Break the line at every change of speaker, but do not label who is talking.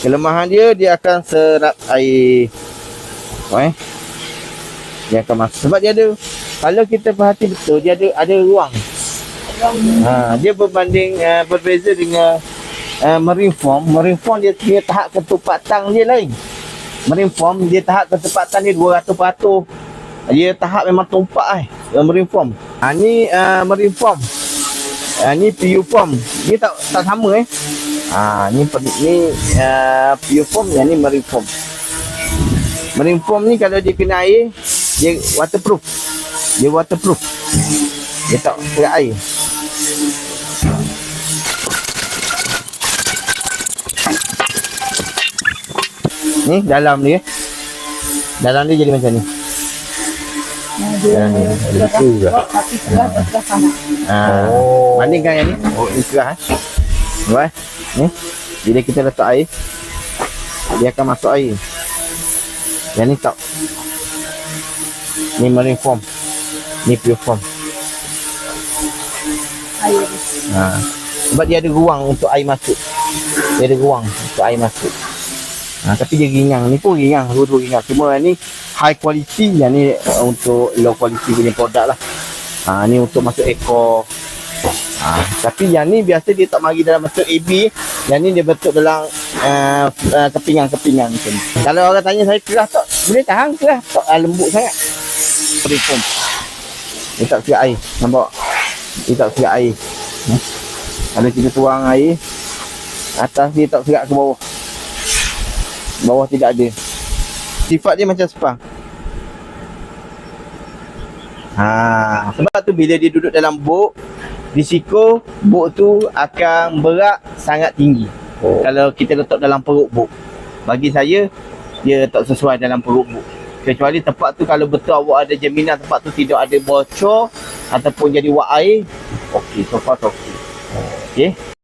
Kelemahan dia dia akan serap air. Eh? Dia akan masuk sebab dia ada kalau kita perhati betul dia ada ada ruang. Ha, dia berbanding uh, berbeza dengan uh, marine foam. Marine foam dia punya tahap ketupatan dia lain. Marine foam dia tahap ketepatan dia 200%. Dia tahap memang tumpak eh. Marine foam. Ha, ni uh, marine foam. Ha, ni PU foam. Dia tak tak sama eh. Ha, ni ni uh, PU foam yang ni marine foam. Marine foam ni kalau dia kena air dia waterproof. Dia waterproof. Dia tak kena air. Ni dalam dia. Dalam dia jadi macam ni. Dalam ni.
Itu juga. Tapi keras keras sangat.
Ha,
Oh.
Bandingkan yang ni. Oh, ni. Eh. Nampak eh? Ni. Bila kita letak air, dia akan masuk air. Yang ni tak. Ni marine foam. Ni pure foam.
Air.
Ha. Sebab dia ada ruang untuk air masuk. Dia ada ruang untuk air masuk. Ha, tapi dia ringan. Ni pun ringan. Dua-dua ringan. Cuma yang ni high quality. Yang ni uh, untuk low quality punya produk lah. Ha, ni untuk masuk ekor. Ha, tapi yang ni biasa dia tak mari dalam bentuk AB. Yang ni dia bentuk dalam uh, uh, kepingan-kepingan macam ni. Kalau orang tanya saya kerah tak? Boleh tahan kerah tak? Uh, lembut sangat. Reform. Dia tak siap air. Nampak? Dia tak siap air. Hmm? Kalau kita tuang air, atas dia tak serat ke bawah. Bawah tidak ada. Sifat dia macam spa. Ha, sebab tu bila dia duduk dalam bot, risiko bot tu akan berat sangat tinggi.
Oh.
Kalau kita letak dalam perut bot. Bagi saya, dia tak sesuai dalam perut bot. Kecuali tempat tu kalau betul awak ada jaminan tempat tu tidak ada bocor ataupun jadi wak air, okey, so far so okey. Okey.